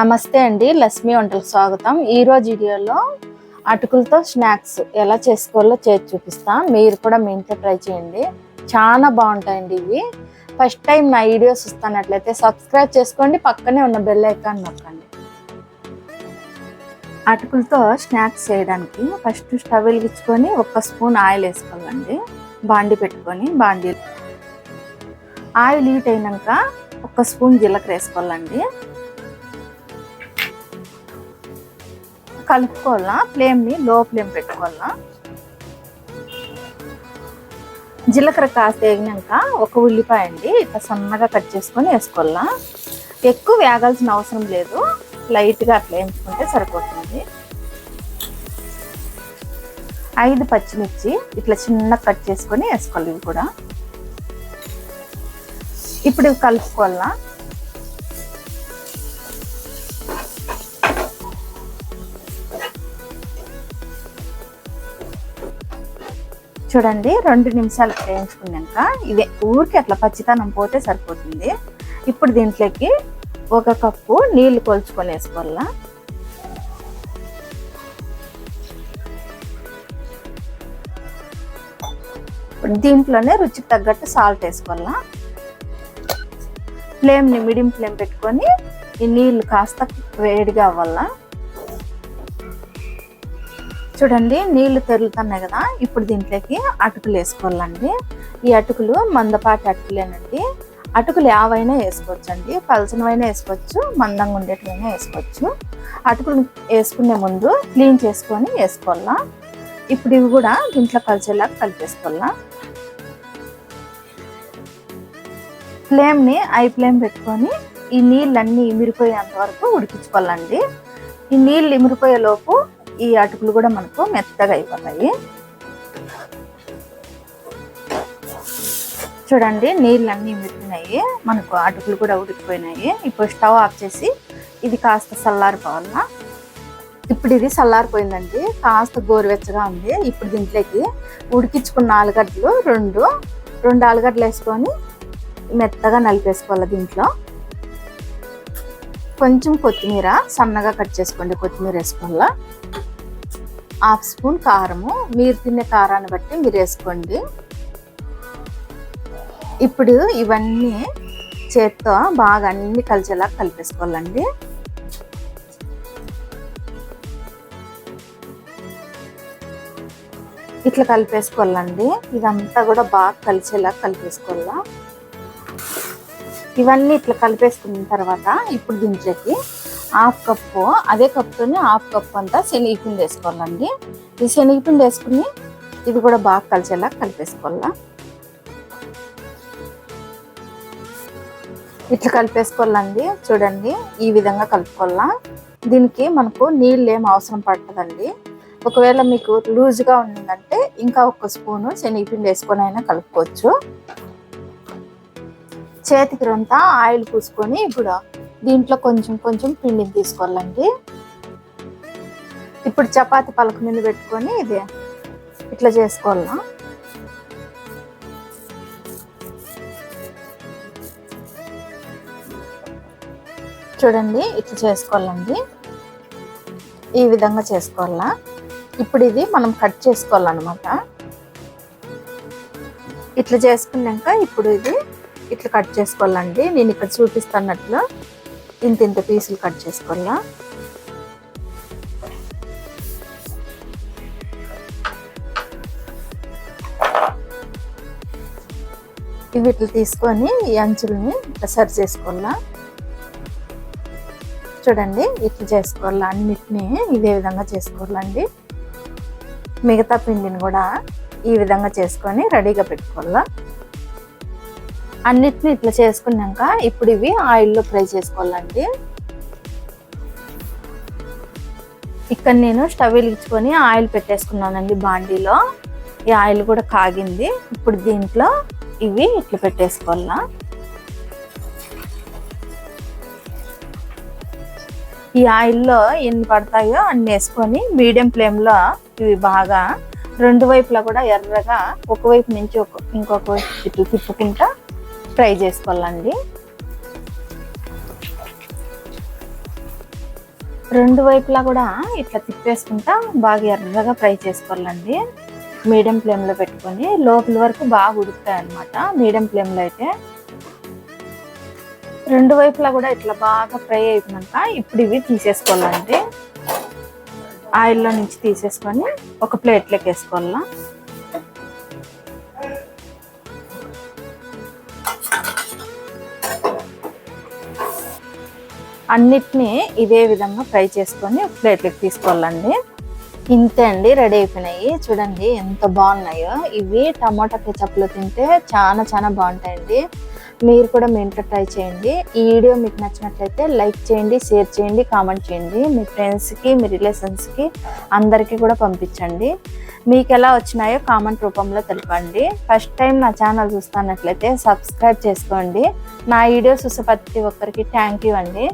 నమస్తే అండి లక్ష్మి వంటలకు స్వాగతం. ఈ రోజు వీడియోలో అటుకులతో స్నాక్స్ ఎలా చేసుకోవాలో చేసి చూపిస్తా. మీరు కూడా మీ ఇంట్లో ట్రై చేయండి. చాలా బాగుంటాయండి ఇవి. ఫస్ట్ టైం నా వీడియోస్ ఇస్తానట్లయితే సబ్స్క్రైబ్ చేసుకోండి పక్కనే ఉన్న బెల్ ఐకాన్ నొక్కండి. అటుకులతో స్నాక్స్ చేయడానికి ఫస్ట్ స్టవ్ వెలిగించుకొని ఒక స్పూన్ ఆయిల్ వేసుకోవాలండి. బాండి పెట్టుకొని బాండీ. ఆయిల్ హీట్ అయినాక ఒక స్పూన్ జీలకర్ర వేసుకోవాలండి. కలుపుకోవాలా? ఫ్లేమ్ని లో ఫ్లేమ్ పెట్టుకోవాలా? జీలకర్ర కాస్త వేగినాక ఒక ఉల్లిపాయ అండి ఇట్లా సన్నగా కట్ చేసుకొని వేసుకోవాలా? ఎక్కువ వేగాల్సిన అవసరం లేదు. లైట్గా అట్లా వేయించుకుంటే సరిపోతుంది. ఐదు పచ్చిమిర్చి ఇట్లా చిన్న కట్ చేసుకొని వేసుకోవాలి ఇవి కూడా. ఇప్పుడు ఇవి కలుపుకోవాలా? చూడండి రెండు నిమిషాలు వేయించుకున్నాక ఇదే ఊరికి అట్లా పచ్చితనం పోతే సరిపోతుంది. ఇప్పుడు దీంట్లోకి ఒక కప్పు నీళ్ళు కొలుచుకొని వేసుకోవాలా దీంట్లోనే రుచికి తగ్గట్టు సాల్ట్ వేసుకోవాలా? ఫ్లేమ్ని మీడియం ఫ్లేమ్ పెట్టుకొని ఈ నీళ్ళు కాస్త వేడిగా అవ్వాలా? చూడండి నీళ్ళు తెరులుతున్నాయి కదా ఇప్పుడు దీంట్లోకి అటుకులు వేసుకోవాలండి. ఈ అటుకులు మందపాటి అటుకులేనండి. అటుకులు యావైనా వేసుకోవచ్చు అండి పలసనవైనా వేసుకోవచ్చు మందంగా ఉండేటివైనా వేసుకోవచ్చు. అటుకులు వేసుకునే ముందు క్లీన్ చేసుకొని వేసుకోవాలా? ఇప్పుడు ఇవి కూడా దీంట్లో కలిసేలాగా కలిపేసుకోవాలా? ఫ్లేమ్ని ఐ ఫ్లేమ్ పెట్టుకొని ఈ నీళ్ళన్నీ ఇమిరిపోయేంత వరకు ఉడికించుకోవాలండి. ఈ నీళ్ళు ఇమిరిపోయేలోపు ఈ అటుకులు కూడా మనకు మెత్తగా అయిపోతాయి. చూడండి నీళ్ళు అన్నీ మిగిలినాయి మనకు అటుకులు కూడా ఉడికిపోయినాయి. ఇప్పుడు స్టవ్ ఆఫ్ చేసి ఇది కాస్త చల్లారిపోవాలా ఇప్పుడు ఇది చల్లారిపోయిందండి. కాస్త గోరువెచ్చగా ఉంది. ఇప్పుడు దీంట్లోకి ఉడికించుకున్న ఆలుగడ్డలు రెండు రెండు ఆలుగడ్డలు వేసుకొని మెత్తగా నలిపేసుకోవాలి దీంట్లో. కొంచెం కొత్తిమీర సన్నగా కట్ చేసుకోండి కొత్తిమీర వేసుకోవాలా? హాఫ్ స్పూన్ కారము. మీరు తినే కారాన్ని బట్టి మీరు వేసుకోండి. ఇప్పుడు ఇవన్నీ చేత్తో బాగా అన్ని కలిసేలా కలిపేసుకోవాలండి. ఇట్లా కలిపేసుకోవాలండి. ఇదంతా కూడా బాగా కలిసేలా కలిపేసుకోవాలా. ఇవన్నీ ఇట్లా కలిపేసుకున్న తర్వాత ఇప్పుడు దీంట్లోకి హాఫ్ కప్పు అదే కప్పుతోనే హాఫ్ కప్పు అంతా శనగపిండి వేసుకోవాలండి. ఈ శనగపిండి వేసుకుని ఇది కూడా బాగా కలిసేలా కలిపేసుకోవాలా. ఇట్లా కలిపేసుకోవాలండి. చూడండి ఈ విధంగా కలుపుకోవాలా. దీనికి మనకు నీళ్ళు ఏం అవసరం పడుతుందండి. ఒకవేళ మీకు లూజ్గా ఉందంటే ఇంకా ఒక స్పూను శనగపిండి వేసుకొని అయినా కలుపుకోవచ్చు. చేతికి రంతా ఆయిల్ పూసుకొని ఇప్పుడు దీంట్లో కొంచెం కొంచెం పిండిని తీసుకోవాలండి. ఇప్పుడు చపాతి పలక మీద పెట్టుకొని ఇది ఇట్లా చేసుకోవాలా? చూడండి ఇట్లా చేసుకోవాలండి. ఈ విధంగా చేసుకోవాలా? ఇప్పుడు ఇది మనం కట్ చేసుకోవాలన్నమాట. ఇట్లా చేసుకున్నాక ఇప్పుడు ఇది ఇట్లా కట్ చేసుకోవాలండి. నేను ఇక్కడ చూపిస్తున్నట్లు ఇంత ఇంత పీసులు కట్ చేసుకోవాలా ఇవి తీసుకొని ఈ అంచులని ఇట్లా సరి చేసుకోవాలా? చూడండి ఇట్లా చేసుకోవాలా? అన్నిటినీ ఇదే విధంగా చేసుకోవాలండి మిగతా పిండిని కూడా ఈ విధంగా చేసుకొని రెడీగా పెట్టుకోవాలా? అన్నిటిని ఇట్లా చేసుకున్నాక ఇప్పుడు ఇవి ఆయిల్లో ఫ్రై చేసుకోవాలండి. ఇక్కడ నేను స్టవ్ వెలిగించుకొని ఆయిల్ పెట్టేసుకున్నానండి బాండీలో. ఈ ఆయిల్ కూడా కాగింది. ఇప్పుడు దీంట్లో ఇవి ఇట్లా పెట్టేసుకోవాలా. ఈ ఆయిల్లో ఎన్ని పడతాయో అన్ని వేసుకొని మీడియం ఫ్లేమ్లో ఇవి బాగా రెండు వైపులా కూడా ఎర్రగా ఒకవైపు నుంచి ఒక ఇంకొక వైపు ఇట్లా తిప్పుకుంటా ఫ్రై చేసుకోవాలండి. రెండు వైపులా కూడా ఇట్లా తిప్పేసుకుంటా బాగా ఎర్రగా ఫ్రై చేసుకోవాలండి. మీడియం ఫ్లేమ్లో పెట్టుకొని లోపల వరకు బాగా ఉడుకుతాయి అన్నమాట మీడియం ఫ్లేమ్లో అయితే. రెండు వైపులా కూడా ఇట్లా బాగా ఫ్రై అయిపోయినాక ఇప్పుడు ఇవి తీసేసుకోవాలండి. ఆయిల్లో నుంచి తీసేసుకొని ఒక ప్లేట్లోకి వేసుకోవాలా. అన్నిటినీ ఇదే విధంగా ఫ్రై చేసుకొని ప్లేట్లకు ప్లేట్లోకి తీసుకోవాలండి. ఇంతే అండి రెడీ అయిపోయినాయి. చూడండి ఎంత బాగున్నాయో. ఇవి టమాటా కెచప్లో తింటే చాలా చాలా బాగుంటాయండి. మీరు కూడా మీ ఇంట్లో ట్రై చేయండి. ఈ వీడియో మీకు నచ్చినట్లయితే లైక్ చేయండి షేర్ చేయండి కామెంట్ చేయండి. మీ ఫ్రెండ్స్కి మీ రిలేషన్స్కి అందరికీ కూడా పంపించండి. మీకు ఎలా వచ్చినాయో కామెంట్ రూపంలో తెలపండి. ఫస్ట్ టైం నా ఛానల్ చూస్తున్నట్లయితే సబ్స్క్రైబ్ చేసుకోండి. నా వీడియోస్ చూసే ప్రతి ఒక్కరికి థ్యాంక్ యూ అండి.